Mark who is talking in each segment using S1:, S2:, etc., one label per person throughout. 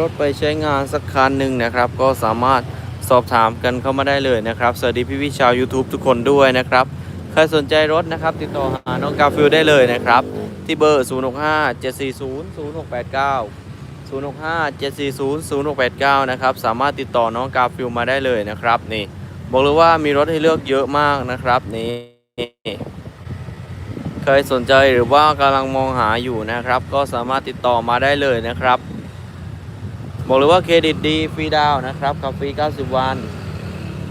S1: รถไปใช้งานสักคันหนึ่งนะครับ ก็สามารถสอบถามกันเข้ามาได้เลยนะครับ สวัสดีพี่พี่ชาว YouTube ทุกคนด้วยนะครับ ใครสนใจรถนะครับ ติดต่อหาน้องกาฟิลได้เลยนะครับ ที่เบอร์ 065 740 0689 065 740 0689 นะครับ สามารถติดต่อน้องกาฟิลมาได้เลยนะครับ นี่บอกเลยว่ามีรถให้เลือกเยอะมากนะครับนี่เคยสนใจหรือว่ากำลังมองหาอยู่นะครับ ก็สามารถติดต่อมาได้เลยนะครับ บอกเลยว่าเครดิตดีฟรีดาวนะครับขับฟรี 90 วัน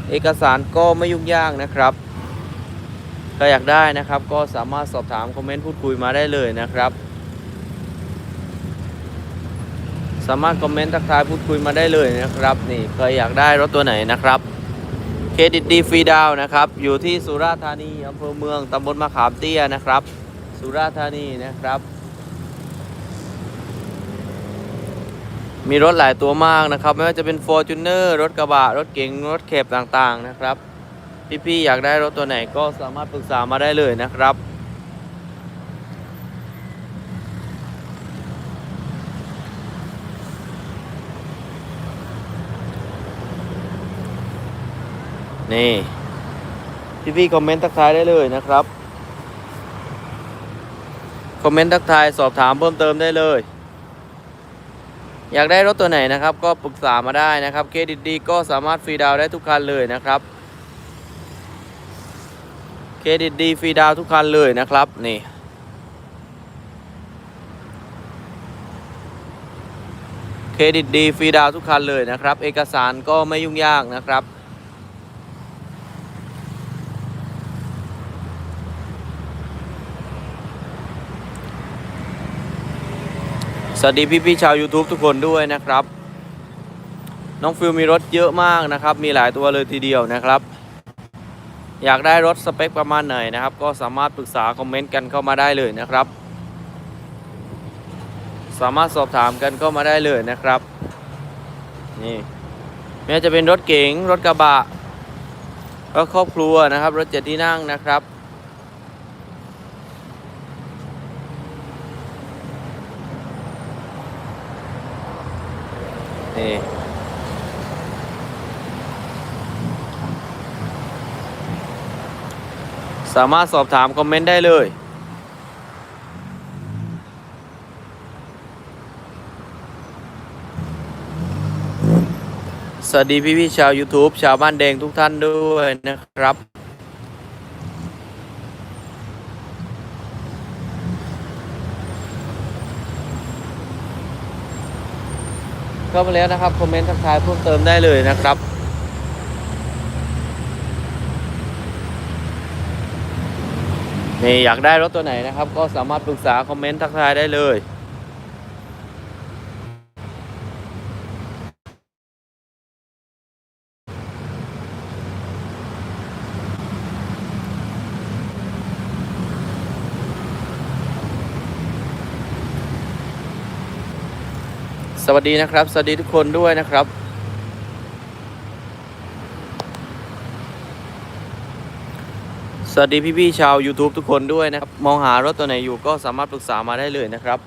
S1: เอกสารก็ไม่ยุ่งยากนะครับถ้าอยากได้นะครับ ก็สามารถสอบถามคอมเมนต์พูดคุยมาได้เลยนะครับ สามารถคอมเมนต์ทักทายพูดคุยมาได้เลยนะครับ นี่เคยอยากได้รถตัวไหนนะครับเครดิตดีฟรีดาวนะครับ อยู่ที่สุราษฎร์ธานีอำเภอเมืองตำบลมะขามเตี้ยนะครับ สุราษฎร์ธานีนะครับ มีรถหลายตัวมากนะครับ ไม่ว่าจะเป็น f o r t u n e r รถกระบะ รถเก๋งรถเข็บต่างๆนะครับ พี่ๆอยากได้รถตัวไหนก็สามารถปรึกษามาได้เลยนะครับนี่พี่ๆคอมเมนต์ทักทายได้เลยนะครับ คอมเมนต์ทักทายสอบถามเพิ่มเติมได้เลย อยากได้รถตัวไหนนะครับ ก็ปรึกษามาได้นะครับ เครดิตดีก็สามารถฟรีดาวได้ทุกคันเลยนะครับ เครดิตดีฟรีดาวทุกคันเลยนะครับนี่เครดิตดีฟรีดาวทุกคันเลยนะครับ เอกสารก็ไม่ยุ่งยากนะครับ สวัสดีพี่พี่ๆชาว YouTube ทุกคนด้วยนะครับ น้องฟิลมีรถเยอะมากนะครับ มีหลายตัวเลยทีเดียวนะครับ อยากได้รถสเปคประมาณไหนนะครับ ก็สามารถปรึกษาคอมเมนต์กันเข้ามาได้เลยนะครับ สามารถสอบถามกันเข้ามาได้เลยนะครับนี่ไม่ว่าจะเป็นรถเก๋งรถกระบะรถครอบครัวนะครับ รถเจ็ดที่นั่งนะครับ นี่ สามารถสอบถามคอมเมนต์ได้เลย สวัสดีพี่พี่ชาว YouTube ชาวบ้านแดงทุกท่านด้วยนะครับ เข้ามาแล้วนะครับ คอมเมนต์ทักทายเพิ่มเติมได้เลยนะครับ นี่อยากได้รถตัวไหนนะครับ ก็สามารถปรึกษา คอมเมนต์ทักทายได้เลยสวัสดีนะครับ สวัสดีทุกคนด้วยนะครับ สวัสดีพี่ๆชาว YouTube ทุกคนด้วยนะครับ มองหารถตัวไหนอยู่ก็สามารถปรึกษามาได้เลยนะครับ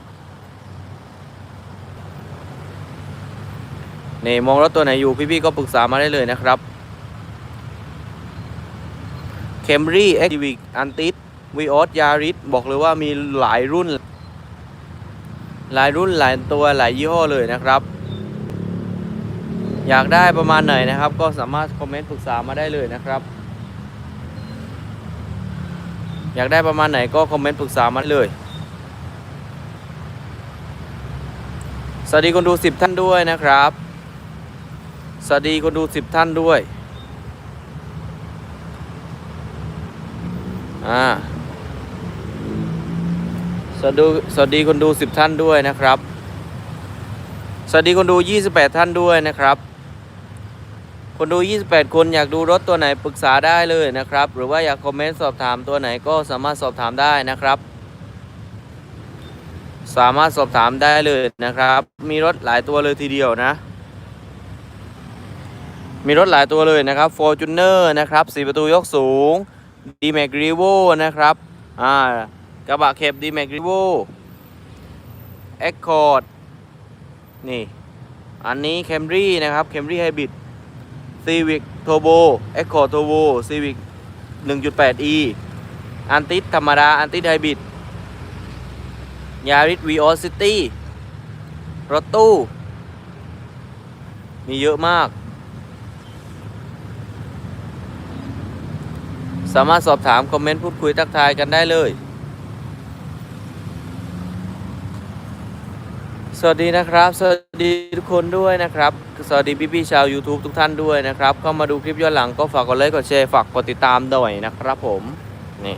S1: นี่มองรถตัวไหนอยู่พี่ๆก็ปรึกษามาได้เลยนะครับ Camry XUV Antis Vios Yaris บอกเลยว่ามีหลายรุ่น หลายรุ่นหลายตัวหลายยี่ห้อเลยนะครับ อยากได้ประมาณไหนนะครับ ก็สามารถคอมเมนต์ปรึกษามาได้เลยนะครับ อยากได้ประมาณไหนก็คอมเมนต์ปรึกษามาเลย สวัสดีคนดู 10 ท่านด้วยนะครับ สวัสดีคนดู 10 ท่านด้วย อ่า สวัสดีสวัสดีคนดู 10 ท่านด้วยนะครับ สวัสดีคนดู 28 ท่านด้วยนะครับ คนดู 28 คนอยากดูรถตัวไหนปรึกษาได้เลยนะครับ หรือว่าอยากคอมเมนต์สอบถามตัวไหนก็สามารถสอบถามได้นะครับ สามารถสอบถามได้เลยนะครับ มีรถหลายตัวเลยทีเดียวนะ มีรถหลายตัวเลยนะครับ Fortuner นะครับ 4 ประตูยกสูง d m a x r e v o นะครับอ่ากระบะเข็บ d m a x r e v o Accord นี่ อันนี้ Camry นะครับ Camry Hybrid Civic Turbo Echo Turbo Civic 1.8e อันติดธรรมดา อันติดไฮบริดยาริสวีออซิตี้รถตู้ มีเยอะมาก สามารถสอบถาม คอมเมนต์ พูดคุย ทักทายกันได้เลย ส วัสดีนะครับ สวัสดีทุกคนด้วยนะครับ สวัสดีพี่ๆชาว YouTube ทุกท่านด้วยนะครับ เข้ามาดูคลิปย้อนหลังก็ฝากกดไลค์กดแชร์ฝากกดติดตามหน่อยนะครับผม นี่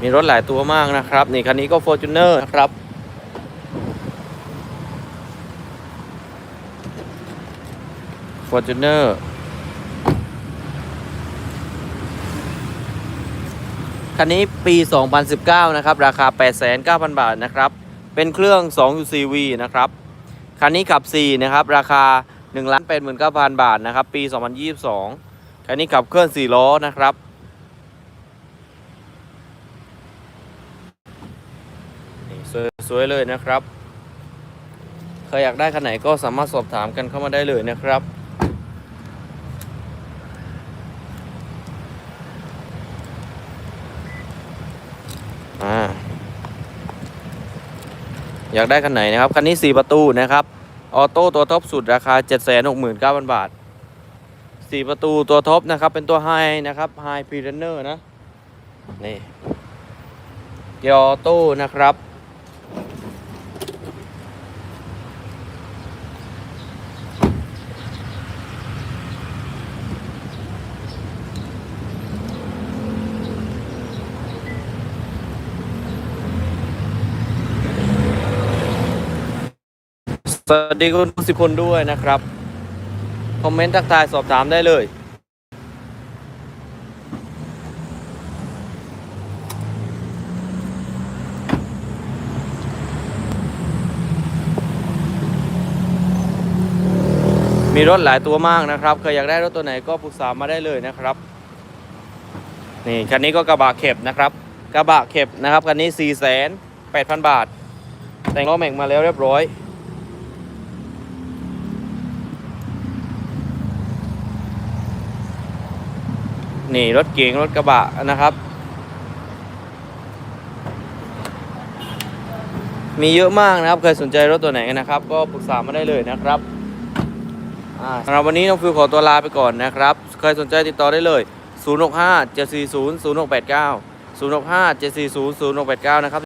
S1: มีรถหลายตัวมากนะครับ นี่คันนี้ก็ Fortuner นะครับ Fortuner คันนี้ปี 2019 นะครับ ราคา 8,900 บาทนะครับ เป็นเครื่อง 2.4V นะครับ คันนี้ขับ 4 นะครับ ราคา 1,89,000 บาทนะครับ ปี 2022 คันนี้ขับเคลื่อน 4 ล้อนะครับสวยๆเลยนะครับ ใครอยากได้คันไหนก็สามารถสอบถามกันเข้ามาได้เลยนะครับ อยากได้คันไหนนะครับ คันนี้ 4 ประตูนะครับ ออโต้ตัวท็อปสุดราคา 769,000 บาท 4 ประตูตัวท็อปนะครับ เป็นตัวไฮนะครับไฮพรีเรนเนอร์นะ นี่เกียร์ออโต้นะครับ สวัสดีคุณทุกคนด้วยนะครับ คอมเมนต์ทักทายสอบถามได้เลย มีรถหลายตัวมากนะครับใครอยากได้รถตัวไหนก็ปรึกษามาได้เลยนะครับ นี่คันนี้ก็กระบะเข็บนะครับ กระบะเข็บนะครับคันนี้4 8 0 0 0 บาท แต่งล้อแม็กมาแล้วเรียบร้อย นี่รถเก๋งรถกระบะนะครับ มีเยอะมากนะครับ เคยสนใจรถตัวไหนนะครับ ก็ปรึกษามาได้เลยนะครับอ่าสำหรับวันนี้น้องฟิวขอตัวลาไปก่อนนะครับ ใครสนใจติดต่อได้เลย 065 740 0689 065 740 0689 นะครับ